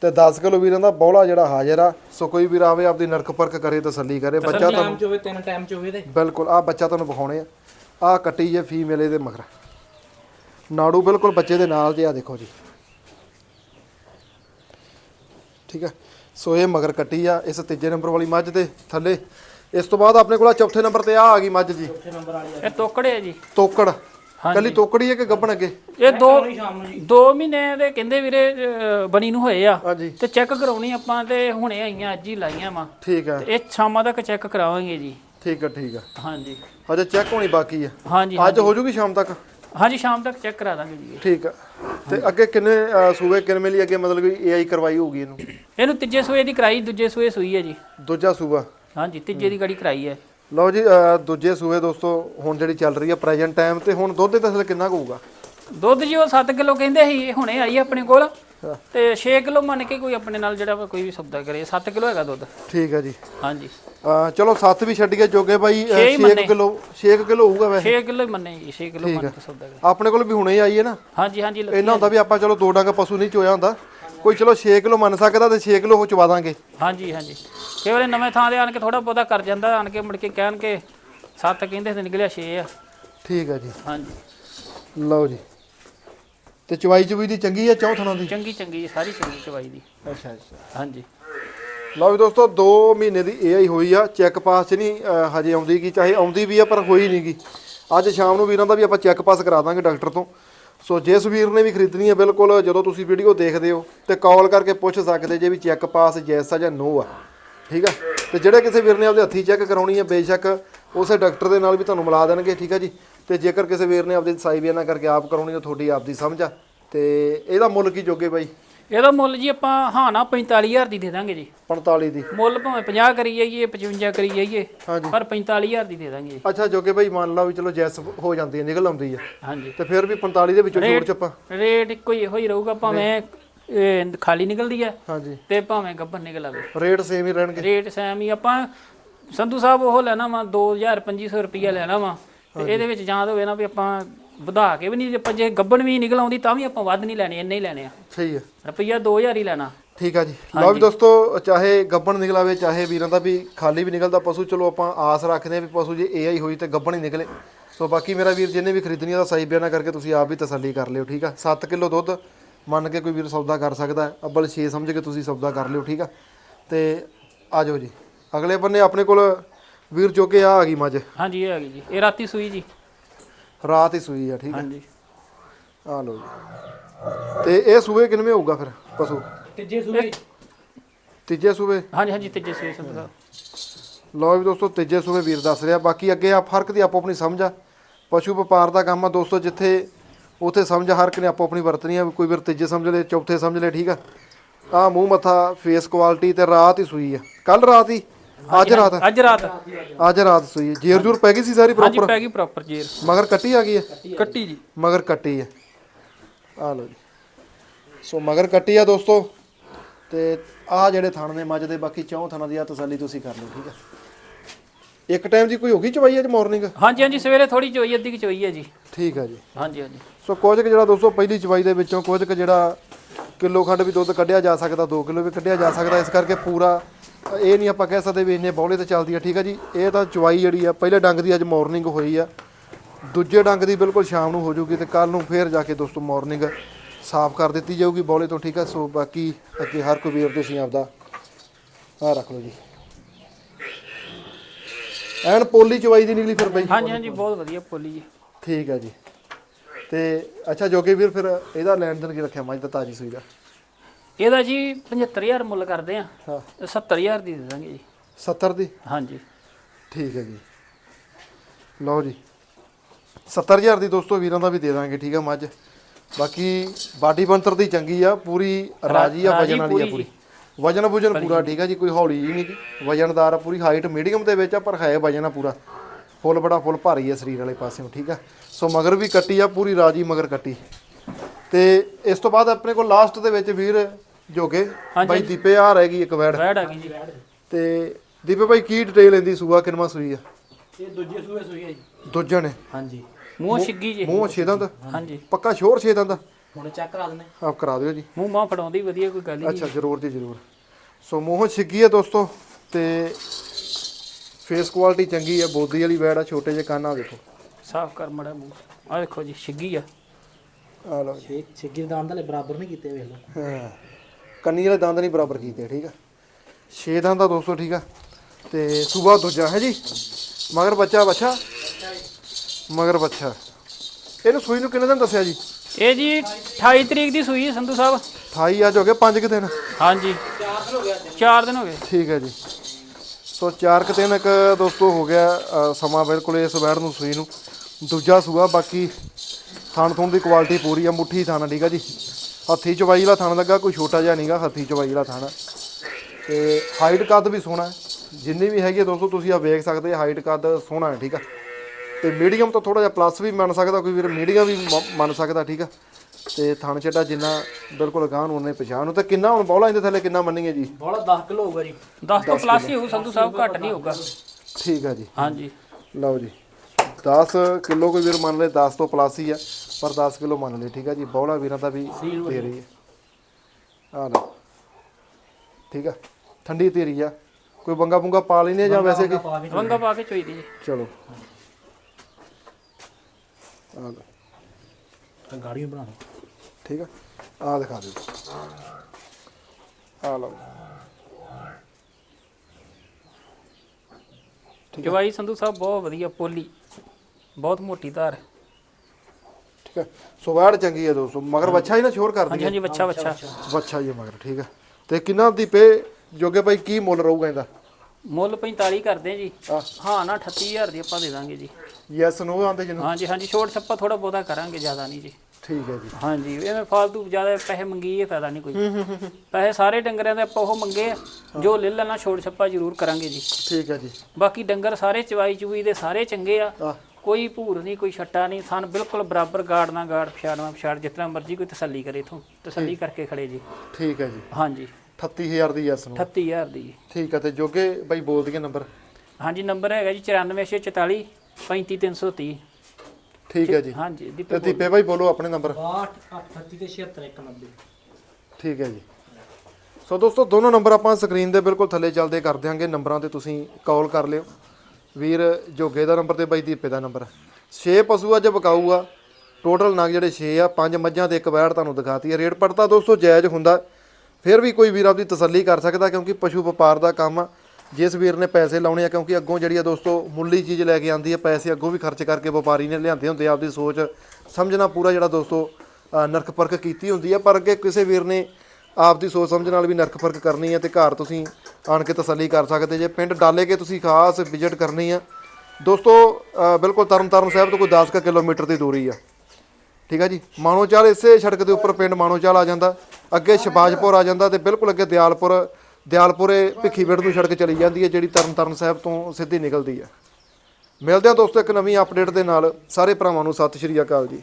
ਤੇ 10 ਕਿਲੋ ਵੀਰਾਂ ਦਾ ਬੌਲਾ ਜਿਹੜਾ ਹਾਜ਼ਰ ਆ ਸੋ ਕੋਈ ਵੀਰ ਆਵੇ ਆਪਦੀ ਨਰਕ ਪਰਖ ਕਰੇ ਤਸੱਲੀ ਕਰੇ ਬੱਚਾ ਤਾਂ ਟਾਈਮ ਚ ਹੋਵੇ ਤਿੰਨ ਟਾਈਮ ਚ ਹੋਵੇ ਤੇ। ਬਿਲਕੁਲ ਆ ਬੱਚਾ ਤੁਹਾਨੂੰ ਵਿਖਾਉਣੇ ਆ। ਆ ਕੱਟੀ ਜੇ ਫੀਮੇਲ ਇਹਦੇ ਮਗਰ। ਨਾੜੂ ਬਿਲਕੁਲ ਬੱਚੇ ਦੇ ਨਾਲ ਜੇ ਆ ਦੇਖੋ ਜੀ। ਠੀਕ ਆ ਸੋ ਇਹ ਮਗਰ ਕੱਟੀ ਆ ਇਸ ਤੀਜੇ ਨੰਬਰ ਵਾਲੀ ਮੱਝ ਦੇ ਥੱਲੇ। ਇਸ ਤੋਂ ਬਾਅਦ ਆਪਣੇ ਕੋਲ ਆ ਚੌਥੇ ਨੰਬਰ ਤੇ ਆ ਆ ਗਈ ਮੱਝ ਜੀ। ਚੌਥੇ ਨੰਬਰ ਵਾਲੀ ਇਹ ਤੋਕੜੇ ਆ ਜੀ। ਤੋਕੜ। ਕੱਲੀ ਤੋਕੜੀ ਹੈ ਕਿ ਗੱਬਣ ਅੱਗੇ? ਇਹ ਦੋ ਦੋ ਮਹੀਨੇ ਦੇ ਕਹਿੰਦੇ ਵੀਰੇ ਬਣੀ ਨੂੰ ਹੋਏ ਆ। ਹਾਂਜੀ। ਤੇ ਚੈੱਕ ਕਰਾਉਣੀ ਆਪਾਂ ਤੇ ਹੁਣੇ ਆਈਆਂ ਅੱਜ ਹੀ ਲਾਈਆਂ ਵਾ। ਠੀਕ ਆ ਇਹ ਸ਼ਾਮਾਂ ਤੱਕ ਚੈੱਕ ਕਰਾਵਾਂਗੇ ਜੀ। ਠੀਕ ਆ ਠੀਕ ਆ ਹਾਂਜੀ। ਹਜੇ ਚੈੱਕ ਹੋਣੀ ਬਾਕੀ ਆ ਹਾਂਜੀ ਅੱਜ ਹੋ ਜੂਗੀ ਸ਼ਾਮ ਤੱਕ? ਹਾਂਜੀ ਸ਼ਾਮ ਤੱਕ ਚੈੱਕ ਕਰਾ ਦਾਂਗੇ ਜੀ। ਠੀਕ ਆ। ਤੇ ਅੱਗੇ ਕਿੰਨੇ ਅ, ਸੂਏ ਕਿੰਨੇ ਲਈ ਅੱਗੇ ਮਤਲਬ ਕਿ ਏਆਈ ਕਰਵਾਈ ਹੋਊਗੀ ਇਹਨੂੰ? ਇਹਨੂੰ ਤੀਜੇ ਸੂਏ ਦੀ ਕਰਾਈ ਦੂਜੇ ਸੂਏ ਸੂਈ ਹੈ ਜੀ। ਦੂਜਾ ਸੂਆ? ਹਾਂਜੀ ਤੀਜੇ ਦੀ ਗੜੀ ਕਰਾਈ ਹੈ। ਲਓ ਜੀ ਅ, ਦੂਜੇ ਸੂਏ ਦੋਸਤੋ ਹੁਣ ਜਿਹੜੀ ਚੱਲ ਰਹੀ ਆ ਪ੍ਰੈਜ਼ੈਂਟ ਟਾਈਮ ਤੇ ਹੁਣ ਦੁੱਧ ਦਾ ਅਸਲ ਕਿੰਨਾ ਕੁ ਹੋਊਗਾ? ਦੁੱਧ ਜੀ ਉਹ 7 ਕਿਲੋ ਕਹਿੰਦੇ ਸੀ ਇਹ ਹੁਣੇ ਆਈ ਆਪਣੇ ਕੋਲ। ਤੇ 6 ਕਿਲੋ ਮੰਨ ਕੇ ਕੋਈ ਆਪਣੇ ਨਾਲ ਜਿਹੜਾ ਕੋਈ ਵੀ ਸੌਦਾ ਕਰੇ 7 ਕਿਲੋ ਹੈਗਾ ਦੁੱਧ। ਠੀਕ ਆ ਜੀ। ਹਾਂਜੀ। ਅ, ਚਲੋ 7 ਵੀ ਛੱਡ ਕੇ ਜੋਗੇ ਛੇ ਹੀ 6 ਮੰਨੇ। ਕਿਲੋ 6 ਕਿਲੋ ਹੋਊਗਾ ਵੈਸੇ। 6 ਕਿਲੋ ਹੀ ਮੰਨੇ ਜੀ 6 ਕਿਲੋ ਮੰਨ ਕੇ ਸੌਦਾ ਕਰੇ। ਆਪਣੇ ਕੋਲ ਵੀ ਹੁਣੇ ਹੀ ਆਈ ਹੈ ਨਾ। ਹਾਂਜੀ ਹਾਂਜੀ ਲੱਗੀ- ਇਹਨਾਂ ਹੁੰਦਾ ਵੀ ਆਪਾਂ ਚਲੋ ਦੋ ਡੰਗ ਪਸ਼ੂ ਨਹੀਂ ਚੋਇਆ ਹੁੰਦਾ। ਕੋਈ ਚਲੋ 6 ਕਿਲੋ ਮੰਨ ਸਕਦਾ ਤੇ 6 ਕਿਲੋ ਉਹ ਚਵਾ ਦਾਂਗੇ। ਹਾਂਜੀ ਹਾਂਜੀ। ਕਈ ਵਾਰੀ ਨਵੇਂ ਥਾਂ ਤੇ ਆਣ ਕੇ ਥੋੜਾ ਬਹੁਤਾ ਕਰ ਜਾਂਦਾ ਆਣ ਕੇ ਮੁੜ ਕੇ ਕਹਿਣ ਕੇ 7 ਕਹਿੰਦੇ ਤੇ ਨਿਕਲਿਆ 6 ਆ। ਠੀਕ ਆ ਜੀ। ਹਾਂਜੀ। ਲਓ ਜੀ। ਤੇ ਚਵਾਈ ਚੁਈ ਦੀ ਚੰਗੀ ਆ ਚੌਥਣਾ ਦੀ? ਚੰਗੀ ਚੰਗੀ ਸਾਰੀ ਚੰਗੀ ਚਵਾਈ ਦੀ। ਅੱਛਾ ਅੱਛਾ। ਹਾਂਜੀ। ਲਓ ਵੀ ਦੋਸਤੋ 2 ਮਹੀਨੇ ਦੀ ਏਆਈ ਹੋਈ ਆ ਚੈੱਕ ਪਾਸ ਨਹੀਂ ਹਜੇ ਆਉਂਦੀ ਕੀ ਚਾਹੇ ਆਉਂਦੀ ਵੀ ਆ ਪਰ ਹੋਈ ਨਹੀਂਗੀ ਅੱਜ ਸ਼ਾਮ ਨੂੰ ਵੀਰਾਂ ਦਾ ਵੀ ਆਪਾਂ ਚੈੱਕ ਪਾਸ ਕਰਾ ਦਾਂਗੇ ਡਾਕਟਰ ਤੋਂ। ਸੋ ਜਿਸ ਵੀਰ ਨੇ ਵੀ ਖਰੀਦਣੀ ਹੈ ਬਿਲਕੁਲ ਜਦੋਂ ਤੁਸੀਂ ਵੀਡੀਓ ਦੇਖਦੇ ਹੋ ਤੇ ਕਾਲ ਕਰਕੇ ਪੁੱਛ ਸਕਦੇ ਜੇ ਵੀ ਚੈੱਕ ਪਾਸ ਜੈਸ ਆ ਜਾਂ ਨੋ ਆ। ਠੀਕ ਆ? ਤੇ ਜਿਹੜੇ ਕਿਸੇ ਵੀਰ ਨੇ ਆਪਦੇ ਹੱਥੀ ਚੈੱਕ ਕਰਾਉਣੀ ਹੈ ਬੇਸ਼ੱਕ ਉਸੇ ਡਾਕਟਰ ਦੇ ਨਾਲ ਵੀ ਤੁਹਾਨੂੰ ਮਿਲਾ ਦੇਣਗੇ ਠੀਕ ਆ ਜੀ? ਤੇ ਜੇਕਰ ਕਿਸੇ ਵੀਰ ਨੇ ਆਪਦੀ ਸਾਈ ਬਿਆਨਾ ਕਰਕੇ ਆਪ ਕਰਾਉਣੀ ਹੈ ਤੁਹਾਡੀ ਆਪਦੀ ਸਮਝ ਆ। ਤੇ ਇਹਦਾ ਮੁੱਲ ਕੀ ਜੋਗੇ ਬਾਈ? ਇਹਦਾ ਮੁੱਲ ਜੀ ਆਪਾਂ ਹਾਂ ਨਾ 45000 ਦੀ ਦੇ ਦਾਂਗੇ ਜੀ। 45 ਦੀ। ਮੁੱਲ ਭਾਵੇਂ 50 ਕਰੀ ਜਾਈਏ 55 ਕਰੀ ਜਾਈਏ। ਪਰ 45000 ਦੀ ਦੇ ਦਾਂਗੇ। ਅੱਛਾ ਜੋਗੇ ਬਾਈ ਮੰਨ ਲਓ ਵੀ ਚਲੋ ਜੈਸ ਹੋ ਜਾਂਦੀ ਹੈ ਨਿਕਲ ਆਉਂਦੀ ਹੈ ਹਾਂਜੀ। ਤੇ ਫਿਰ ਵੀ 45 ਦੇ ਵਿੱਚੋਂ ਜੋੜ ਚ ਆਪਾਂ ਰੇਟ ਇੱਕੋ ਹੀ ਇਹੋ ਹੀ ਰਹੂਗਾ ਭਾਵੇਂ ਇਹ ਖਾਲੀ ਨਿਕਲਦੀ ਹੈ ਹਾਂਜੀ। ਤੇ ਭਾਵੇਂ ਗੱਬਰ ਨਿਕਲ ਆਵੇ। ਰੇਟ ਸੇਮ ਹੀ ਰਹਿਣਗੇ। ਰੇਟ ਸੈਮ ਹੀ ਆਪਾਂ ਸੰਧੂ ਸਾਹਿਬ ਉਹ ਲੈਣਾ ਵਾ 2000 2500 ਰੁਪਈਆ ਲੈਣਾ ਵਾ। ਤੇ ਇਹਦੇ ਵਿੱਚ ਜਾਂ ਤਾਂ ਹੋਵੇ ਨਾ ਵੀ ਆਪਾਂ ਵਧਾ ਕੇ ਵੀ ਨਹੀਂ ਆਪਾਂ ਜੇ ਗੱਬਣ ਵੀ ਨਿਕਲ ਆਉਂਦੀ ਤਾਂ ਵੀ ਆਪਾਂ ਵੱਧ ਨਹੀਂ ਲੈਣੇ ਇੰਨੇ ਹੀ ਲੈਣੇ ਆ। ਸਹੀ ਹੈ ਰੁਪਈਆ 2000 ਹੀ ਲੈਣਾ। ਠੀਕ ਆ ਜੀ। ਲਓ ਵੀ ਦੋਸਤੋ ਚਾਹੇ ਗੱਬਣ ਨਿਕਲਾਵੇ ਚਾਹੇ ਵੀਰਾਂ ਦਾ ਵੀ ਖਾਲੀ ਵੀ ਨਿਕਲਦਾ ਪਸ਼ੂ ਚਲੋ ਆਪਾਂ ਆਸ ਰੱਖਦੇ ਆ ਵੀ ਪਸ਼ੂ ਜੇ ਏਆਈ ਹੋਈ ਤੇ ਗੱਬਣ ਹੀ ਨਿਕਲੇ। ਸੋ ਬਾਕੀ ਮੇਰਾ ਵੀਰ ਜਿਹਨੇ ਵੀ ਖਰੀਦਣੀ ਤਾਂ ਸਹੀ ਬਿਆਨਾ ਕਰਕੇ ਤੁਸੀਂ ਆਪ ਵੀ ਤਸੱਲੀ ਕਰ ਲਿਓ ਠੀਕ ਆ? 7 ਕਿਲੋ ਦੁੱਧ ਮੰਨ ਕੇ ਕੋਈ ਵੀਰ ਸੌਦਾ ਕਰ ਸਕਦਾ ਅੱਬਲ 6 ਸਮਝ ਕੇ ਤੁਸੀਂ ਸੌਦਾ ਕਰ ਲਿਓ ਠੀਕ ਆ? ਤੇ ਆ ਜਾਓ ਜੀ। ਅਗਲੇ ਬੰਨੇ ਆਪਣੇ ਕੋਲ ਵੀਰ ਜੋਗੇ ਆ ਆ ਗਈ ਮੱਝ। ਹਾਂਜੀ ਇਹ ਆ ਗਈ ਜੀ। ਇਹ ਰਾਤੀ ਸੂਈ ਜੀ। ਰਾਤ ਹੀ ਸੂਈ ਆ ਠੀਕ ਆ। ਹਾਂਜੀ। ਆ ਲਓ ਜੀ। ਤੇ ਇਹ ਸੂਏ ਕਿਨਵੇਂ ਹੋਊਗਾ ਫਿਰ ਪਸ਼ੂ? ਤੀਜੇ ਸੂਏ। ਤੀਜੇ ਸੂਏ? ਹਾਂਜੀ ਹਾਂਜੀ ਤੀਜੇ ਸੰਧੂ ਸਾਹਿਬ ਲਓ ਵੀ ਦੋਸਤੋ ਤੀਜੇ ਸੂਬੇ ਵੀਰ ਦੱਸ ਰਿਹਾ। ਬਾਕੀ ਅੱਗੇ ਆ ਫ਼ਰਕ ਦੀ ਆਪੋ ਆਪਣੀ ਸਮਝ ਆ। ਪਸ਼ੂ ਵਪਾਰ ਦਾ ਕੰਮ ਆ ਦੋਸਤੋ ਜਿੱਥੇ ਉਥੇ ਸਮਝ ਹਰ ਇੱਕ ਨੇ ਆਪੋ ਆਪਣੀ ਵਰਤਣੀ ਆ। ਕੋਈ ਵੀਰ ਤੀਜੇ ਸਮਝ ਲੈ ਚੌਥੇ ਸਮਝ ਲੈ ਠੀਕ ਆ। ਆ ਮੂੰਹ ਮੱਥਾ ਫੇਸ ਕੁਆਲਿਟੀ ਤੇ ਰਾਤ ਹੀ ਸੂਈ ਆ। ਕੱਲ ਰਾਤ ਹੀ ਅੱਜ ਰਾਤ। ਅੱਜ ਰਾਤ। ਅੱਜ ਰਾਤ ਸੂਈ ਆ ਜੇਰ ਜੂਰ ਪੈ ਗਈ ਸੀ ਸਾਰੀ ਹਾਂਜੀ ਪ੍ਰੋਪਰ ਪੈ ਗਈ ਪ੍ਰੋਪਰ ਜੇਰ। ਮਗਰ ਕੱਟੀ ਆ ਗਈ ਆ ਕੱਟੀ ਜੀ। ਮਗਰ ਕੱਟੀ ਆ ਆ ਲਓ ਜੀ। ਸੋ ਮਗਰ ਕੱਟੀ ਆ ਦੋਸਤੋ। ਤੇ ਆ ਜਿਹੜੇ ਥਣ ਨੇ ਮੱਝ ਦੇ ਬਾਕੀ ਚੌਂ ਥਣਾਂ ਦੀ ਆ ਤਸੱਲੀ ਤੁਸੀਂ ਕਰ ਲਓ ਠੀਕ ਆ ਇੱਕ ਟਾਈਮ ਦੀ ਕੋਈ ਹੋ ਗਈ ਚਵਾਈ ਅੱਜ ਮਾਰਨਿੰਗ ਹਾਂਜੀ ਹਾਂਜੀ ਸਵੇਰੇ ਥੋੜੀ ਚੋਈ ਅੱਧੀ ਕਿ ਚੋਈ ਹੈ ਜੀ। ਠੀਕ ਆ ਜੀ। ਹਾਂਜੀ ਹਾਂਜੀ। ਸੋ ਕੁਝ ਕੁ ਜਿਹੜਾ ਦੋਸਤੋ ਪਹਿਲੀ ਚਵਾਈ ਦੇ ਵਿੱਚੋਂ ਕੁਝ ਕੁ ਜਿਹੜਾ ਕਿਲੋ ਖੰਡ ਵੀ ਦੁੱਧ ਕੱਢਿਆ ਜਾ ਸਕਦਾ 2 ਕਿਲੋ ਵੀ ਕੱਢਿਆ ਜਾ ਸਕਦਾ ਇਸ ਕਰਕੇ ਪੂਰਾ ਇਹ ਨਹੀਂ ਆਪਾਂ ਕਹਿ ਸਕਦੇ ਵੀ ਇੰਨੇ ਬੌਲੇ ਤੇ ਚੱਲਦੀ ਆ ਠੀਕ ਆ ਜੀ? ਇਹ ਤਾਂ ਚਵਾਈ ਜਿਹੜੀ ਆ ਪਹਿਲੇ ਡੰਗ ਦੀ ਅੱਜ ਮਾਰਨਿੰਗ ਹੋਈ ਆ। ਦੂਜੇ ਡੰਗ ਦੀ ਬਿਲਕੁਲ ਸ਼ਾਮ ਨੂੰ ਹੋ ਜਾਊਗੀ ਤੇ ਕੱਲ ਨੂੰ ਫੇਰ ਜਾ ਕੇ ਦੋਸਤੋ ਮਾਰਨਿੰਗ ਸਾਫ਼ ਕਰ ਦਿੱਤੀ ਜਾਊਗੀ ਬੌਲੇ ਤੋਂ ਠੀਕ ਆ? ਸੋ ਬਾਕੀ ਅੱਗੇ ਹਰ ਕੋਈ ਵੀਰ ਤੁਸੀਂ ਆਪਦਾ ਆ ਰੱਖ ਲਓ ਜੀ। ਐਨ ਪੋਲੀ ਚਵਾਈ ਦੀ ਨਿਕਲੀ ਫਿਰ ਬਈ। ਹਾਂਜੀ ਹਾਂਜੀ ਬਹੁਤ ਵਧੀਆ ਪੋਲੀ ਜੀ। ਠੀਕ ਹੈ ਜੀ। ਤੇ ਅੱਛਾ ਜੋਗੇ ਵੀਰ ਫਿਰ ਇਹਦਾ ਲੈਣ ਦੇਣ ਕੀ ਰੱਖਿਆ? ਮੱਝ ਦਾ ਤਾਜੀ ਸੂਈ ਦਾ। ਇਹਦਾ ਜੀ 75000 ਮੁੱਲ ਕਰਦੇ ਆ। ਹਾਂ। 70000 ਦੀ ਦੇ ਦਾਂਗੇ ਜੀ। 70 ਦੀ? ਹਾਂਜੀ। ਠੀਕ ਹੈ ਜੀ। ਲਓ ਜੀ। 70000 ਦੀ ਦੋਸਤੋ ਵੀਰਾਂ ਦਾ ਵੀ ਦੇ ਦਾਂਗੇ ਠੀਕ ਹੈ ਮੱਝ। ਬਾਕੀ ਬਾਡੀ ਬੰਤਰ ਦੀ ਚੰਗੀ ਆ ਪੂਰੀ ਰਾਜੀ ਆ ਵਜਨ ਵਾਲੀ ਆ ਪੂਰੀ ਵਜਨ ਵੁਜਨ ਪੂਰਾ ਠੀਕ ਆ ਜੀ ਕੋਈ ਹੌਲੀ ਜੀ ਨਹੀਂ ਵਜਨਦਾਰ ਆ ਪੂਰੀ ਹਾਈਟ ਮੀਡੀਅਮ ਦੇ ਵਿੱਚ ਆ ਪਰ ਹੈ ਵਜਨ ਆ ਪੂਰਾ। ਫੁੱਲ ਬੜਾ ਫੁੱਲ ਭਾਰੀ ਆ ਸਰੀਰ ਵਾਲੇ ਪਾਸਿਓਂ ਠੀਕ ਆ। ਸੋ ਮਗਰ ਵੀ ਕੱਟੀ ਆ ਪੂਰੀ ਰਾਜੀ ਮਗਰ ਕੱਟੀ। ਤੇ ਇਸ ਤੋਂ ਬਾਅਦ ਆਪਣੇ ਕੋਲ ਲਾਸਟ ਦੇ ਵਿੱਚ ਵੀਰ ਜੋਗੇ ਬਾਈ ਦੀਪੇ ਆ ਰਹਿ ਗਈ ਇੱਕ ਵੈੜ। ਵੈੜ ਆ ਗਈ ਜੀ। ਤੇ ਦੀਪੇ ਭਾਈ ਕੀ ਡਿਟੇਲ ਇਹਦੀ ਸੂਆ ਕਿਨਵਾ ਸੂਈ ਆ? ਇਹ ਦੂਜੇ ਸੂਏ ਸੂਈ ਹੈ ਜੀ। ਦੂਜਾ ਨੇ। ਹਾਂਜੀ। ਮੂੰਹ ਛਿੱਗੀ ਜੀ। ਮੂੰਹ ਛੇ ਦੰਦ? ਹਾਂਜੀ। ਪੱਕਾ ਸ਼ੋਰ ਛੇ ਦੰਦ ਹੁਣ ਚੈੱਕ ਕਰਾ ਦਿੰਦੇ। ਆਪ ਕਰਾ ਦਿਓ ਜੀ। ਮੂੰਹ ਮਾਂ ਫੜਾਉਂਦੀ ਵਧੀਆ ਕੋਈ ਗੱਲ ਹੀ ਨਹੀਂ। ਅੱਛਾ ਜਰੂਰ ਜੀ ਜਰੂਰ। ਸੋ ਮੂੰਹ ਛਿੱਗੀ ਹੈ ਦੋਸਤੋ ਤੇ ਫੇਸ ਕੁਆਲਿਟੀ ਚੰਗੀ ਹੈ ਬੋਦੀ ਵਾਲੀ ਵੈੜ ਆ ਛੋਟੇ ਜਿਹੇ ਕੰਨ ਆ ਦੇਖੋ। ਸਾਫ਼ ਕਰ ਮੜਾ ਮੂੰਹ। ਆ ਦੇਖੋ ਜੀ ਛਿੱਗੀ ਆ। ਆ ਲਓ ਜੀ। ਛੇ ਛੇਗੀ ਦਾਨ ਦੇ ਬਰਾਬਰ ਨਹੀਂ ਕੀਤੇ ਵੇਖ ਲਓ। ਹਾਂ। ਕੰਨੀ ਵਾਲੇ ਦੰਦ ਨਹੀਂ ਬਰਾਬਰ ਕੀਤੇ ਠੀਕ ਆ? ਛੇ ਦੰਦ ਦਾ ਦੋਸਤੋ ਠੀਕ ਆ? ਤੇ ਸੂਬਾ ਦੂਜਾ ਹੈ ਜੀ। ਮਗਰ ਬੱਚਾ ਬੱਚਾ? ਮਗਰ ਬੱਚਾ। ਇਹਨੂੰ ਸੂਈ ਨੂੰ ਕਿੰਨੇ ਦਿਨ ਦੱਸਿਆ ਜੀ? ਇਹ ਜੀ 28 ਤਰੀਕ ਦੀ ਸੂਈ ਹੈ ਸੰਧੂ ਸਾਹਿਬ। 28 ਅੱਜ ਹੋ ਗਏ 5 ਕਿ ਦਿਨ। ਹਾਂਜੀ। 4 ਦਿਨ ਹੋ ਗਏ ਠੀਕ ਹੈ ਜੀ। ਸੋ ਚਾਰ ਕੁ ਦਿਨ ਇੱਕ ਦੋਸਤੋ ਹੋ ਗਿਆ ਸਮਾਂ ਬਿਲਕੁਲ ਇਸ ਵੈੜ ਨੂੰ ਸੂਈ ਨੂੰ। ਦੂਜਾ ਸੂਆ ਬਾਕੀ ਥਣ ਥਣ ਦੀ ਕੁਆਲਿਟੀ ਪੂਰੀ ਆ ਮੁੱਠੀ ਥਣ ਆ, ਠੀਕ ਆ ਜੀ। ਹੱਥੀ ਚਵਾਈ ਵਾਲਾ ਥਣ ਲੱਗਾ ਕੋਈ ਛੋਟਾ ਜਿਹਾ ਨਹੀਂਗਾ ਹੱਥੀ ਚਵਾਈ ਵਾਲਾ ਥਣ। ਆ। ਤੇ ਹਾਈਟ ਕੱਦ ਵੀ ਸੋਹਣਾ ਹੈ। ਜਿੰਨੀ ਵੀ ਹੈਗੀ ਆ ਦੋਸਤੋ ਤੁਸੀਂ ਆ ਵੇਖ ਸਕਦੇ ਹਾਈਟ ਕੱਦ ਸੋਹਣਾ ਹੈ ਠੀਕ ਆ। ਤੇ ਮੀਡੀਅਮ ਤੋਂ ਥੋੜਾ ਜਿਹਾ ਪਲੱਸ ਵੀ ਮੰਨ ਸਕਦਾ ਕੋਈ ਵੀਰ ਮੀਡੀਅਮ ਵੀ ਮ- ਮੰਨ ਸਕਦਾ ਠੀਕ ਆ। ਤੇ ਥਣ ਛੇਟਾ ਜਿੰਨਾ ਬਿਲਕੁਲ ਗਾਂ ਨੂੰ ਉਹਨੇ ਪਛਾਣ ਨੂੰ। ਤੇ ਕਿੰਨਾ ਹੁਣ ਬੌਲਾ ਇਹਦੇ ਥੱਲੇ ਕਿੰਨਾ ਮੰਨੀਏ ਜੀ? ਬੋਲਾ 10 ਕਿਲੋ ਹੋਊਗਾ ਜੀ। 10 ਤੋਂ ਪਲੱਸ ਹੀ ਹੋਊ ਸੰਧੂ ਸਾਹਿਬ ਘੱਟ ਨਹੀਂ ਹੋਊਗਾ। ਠੀਕ ਆ ਜੀ। ਹਾਂਜੀ। ਲਓ ਜੀ। 10 ਕਿਲੋ ਕੋਈ ਵੀਰ ਮੰਨ ਲੇ 10 ਤੋਂ ਪਲੱਸ ਹੀ ਆ। ਪਰ 10 ਕਿਲੋ ਮੰਨ ਲੇ ਠੀਕ ਆ ਜੀ। ਬੌਲਾ ਵੀਰਾਂ ਦਾ ਵੀ ਦੇ ਰਹੀ ਹੈ ਆ। ਲਓ। ਠੀਕ ਆ। ਠੰਡੀ ਤੇਰੀ ਆ। ਕੋਈ ਬੰਗਾ ਬੁੰਗਾ ਪਾ ਲੈਨੇ ਜਾਂ ਵੈਸੇ ਕਿ ਪਾ ਕੇ ਰੰਗਾ ਪਾ ਕੇ ਚੋਈ ਦੀ ਜੀ ਚਲੋ। ਆ ਲਓ। ਤਾਂ ਗਾੜੀ ਬਣਾ ਲਓ। ਠੀਕ ਆ। ਆ ਦਿਖਾ ਦਿਓ। ਆ ਲਓ। ਜਵਾਈ ਸੰਧੂ ਸਾਹਿਬ ਬਹੁਤ ਵਧੀਆ ਪੋਲੀ। ਬਹੁਤ ਮੋਟੀ ਧਾਰ। ਠੀਕ ਹੈ ਸੋ ਵੈੜ ਚੰਗੀ ਹੈ ਦੋਸਤੋ ਮਗਰ ਬੱਚਾ ਹੀ ਨਾ ਸ਼ੋਰ ਕਰਦੀ ਹਾਂਜੀ ਹੈ ਹਾਂਜੀ ਬੱਚਾ ਬੱਚਾ ਬੱਚਾ ਹੀ ਹੈ ਮਗਰ ਠੀਕ ਹੈ ਤੇ ਕਿੰਨਾ ਦੀ ਪੇ ਜੋਗੇ ਭਾਈ ਕੀ ਮੁੱਲ ਰਹੂਗਾ ਇਹਦਾ? ਮੁੱਲ 45 ਕਰਦੇ ਜੀ। ਹਾਂ। ਨਾ 38000 ਦੀ ਆਪਾਂ ਦੇ ਦਾਂਗੇ ਜੀ। ਯੈਸ ਨੋ ਆਂਦੇ ਜਿਹਨੂੰ। ਹਾਂਜੀ ਹਾਂਜੀ ਛੋਟ ਛੱਪਾ ਥੋੜਾ ਬਹੁਤਾ ਕਰਾਂਗੇ ਜ਼ਿਆਦਾ ਨਹੀਂ ਜੀ। ਠੀਕ ਹੈ ਜੀ। ਹਾਂਜੀ ਐਵੇਂ ਫਾਲਤੂ ਜ਼ਿਆਦਾ ਪੈਸੇ ਮੰਗੀਏ ਫਾਇਦਾ ਨਹੀਂ ਕੋਈ। ਪੈਸੇ ਸਾਰੇ ਡੰਗਰਾਂ ਦੇ ਆਪਾਂ ਉਹ ਮੰਗੇ ਆ ਜੋ ਲੈ ਲੈਣਾ ਛੋਟ ਛੱਪਾ ਜ਼ਰੂਰ ਕਰਾਂਗੇ ਜੀ। ਠੀਕ ਹੈ ਜੀ। ਬਾਕੀ ਡੰਗਰ ਸਾਰੇ ਚਵਾਈ ਚੁਈ ਦੇ ਸਾਰੇ ਚੰਗੇ ਆ। ਆਹ ਕੋਈ ਭੂਰ ਨਹੀਂ ਕੋਈ ਛੱਟਾ ਨਹੀਂ ਸਨ ਬਿਲਕੁਲ ਬਰਾਬਰ ਗਾੜ ਨਾ ਗਾੜ ਪਛਾੜਨਾ ਪਛਾੜ ਜਿਸ ਤਰ੍ਹਾਂ ਮਰਜ਼ੀ ਕੋਈ ਤਸੱਲੀ ਕਰੇ ਇਥੋਂ ਤਸੱਲੀ ਕਰਕੇ ਖੜੇ ਜੀ। ਠੀਕ ਹੈ ਜੀ। ਹਾਂਜੀ। 38000 ਦੀ ਯੈਸ ਨੋ। 38000 ਦੀ ਜੀ। ਠੀਕ ਹੈ ਤੇ ਜੋਗੇ ਭਾਈ ਬੋਲ ਦਈਏ ਨੰਬਰ। ਹਾਂਜੀ ਨੰਬਰ ਹੈਗਾ ਜੀ 94644 35330 ਠੀਕ ਹੈ ਜੀ। ਹਾਂਜੀ ਤੇ ਦੀਪੇ ਭਾਈ ਬੋਲੋ ਆਪਣੇ ਨੰਬਰ। 62 838 ਤੇ 76 190 ਠੀਕ ਹੈ ਜੀ। ਸੋ ਦੋਸਤੋ ਦੋਨੋਂ ਨੰਬਰ ਆਪਾਂ ਸਕਰੀਨ ਦੇ ਬਿਲਕੁਲ ਥੱਲੇ ਚੱਲਦੇ ਕਰ ਦਿਆਂਗੇ ਨੰਬਰਾਂ ਤੇ ਤੁਸੀਂ ਕਾਲ ਕਰ ਲਿਓ। ਵੀਰ ਜੋਗੇ ਦਾ ਨੰਬਰ ਤੇ ਬਾਈ ਦੀਪੇ ਦਾ ਨੰਬਰ 6 ਪਸ਼ੂ ਅੱਜ ਵਿਕਾਊ ਆ ਟੋਟਲ ਨਗ ਜਿਹੜੇ 6 ਆ ਪੰਜ ਮੱਝਾਂ ਤੇ ਇੱਕ ਵੈੜ ਤੁਹਾਨੂੰ ਦਿਖਾਤੀ ਹੈ ਰੇਟ ਪੜਤਾ ਦੋਸਤੋ ਜਾਇਜ਼ ਹੁੰਦਾ। ਫਿਰ ਵੀ ਕੋਈ ਵੀਰ ਆਪਦੀ ਤਸੱਲੀ ਕਰ ਸਕਦਾ ਕਿਉਂਕਿ ਪਸ਼ੂ ਵਪਾਰ ਦਾ ਕੰਮ ਆ। ਜਿਸ ਵੀਰ ਨੇ ਪੈਸੇ ਲਾਉਣੇ ਆ ਕਿਉਂਕਿ ਅੱਗੋਂ ਜਿਹੜੀ ਆ ਦੋਸਤੋ ਮੁੱਲੀ ਚੀਜ਼ ਲੈ ਕੇ ਆਂਦੀ ਹੈ ਪੈਸੇ ਅੱਗੋਂ ਵੀ ਖਰਚ ਕਰਕੇ ਵਪਾਰੀ ਨੇ ਲਿਆਂਦੇ ਹੁੰਦੇ ਆ। ਆਪਦੀ ਸੋਚ ਸਮਝਣਾ ਪੂਰਾ ਜਿਹੜਾ ਦੋਸਤੋ ਅ, ਨਰਕ ਪਰਖ ਕੀਤੀ ਹੁੰਦੀ ਹੈ ਪਰ ਅੱਗੇ ਕਿਸੇ ਵੀਰ ਨੇ ਆਪਦੀ ਸੋਚ ਸਮਝ ਨਾਲ ਵੀ ਨਰਕ ਪਰਖ ਕਰਨੀ ਹੈ ਤੇ ਘਰ ਤੁਸੀਂ ਆਣ ਕੇ ਤਸੱਲੀ ਕਰ ਸਕਦੇ ਜੇ ਪਿੰਡ ਡਾਲੇ ਕੇ ਤੁਸੀਂ ਖਾਸ ਵਿਜ਼ਿਟ ਕਰਨੀ ਆ। ਦੋਸਤੋ ਬਿਲਕੁਲ ਤਰਨਤਾਰਨ ਸਾਹਿਬ ਤੋਂ ਕੋਈ 10 ਕੁ ਕਿਲੋਮੀਟਰ ਦੀ ਦੂਰੀ ਆ। ਠੀਕ ਆ ਜੀ? ਮਾਣੋਚਾਲ ਇਸੇ ਸੜਕ ਦੇ ਉੱਪਰ ਪਿੰਡ ਮਾਣੋਚਾਲ ਆ ਜਾਂਦਾ। ਅੱਗੇ ਸ਼ਬਾਜਪੁਰ ਆ ਜਾਂਦਾ ਤੇ ਬਿਲਕੁਲ ਅੱਗੇ ਦਿਆਲਪੁਰ, ਦਿਆਲਪੁਰੇ ਭਿੱਖੀਵਿੰਡ ਨੂੰ ਸੜਕ ਚਲੀ ਜਾਂਦੀ ਹੈ, ਜਿਹੜੀ ਤਰਨਤਾਰਨ ਸਾਹਿਬ ਤੋਂ ਸਿੱਧੀ ਨਿਕਲਦੀ ਹੈ ਮਿਲਦੇ ਹਾਂ ਦੋਸਤੋ ਇੱਕ ਨਵੀਂ ਅਪਡੇਟ ਦੇ ਨਾਲ। ਸਾਰੇ ਭਰਾਵਾਂ ਨੂੰ ਸਤਿ ਸ਼੍ਰੀ ਅਕਾਲ ਜੀ।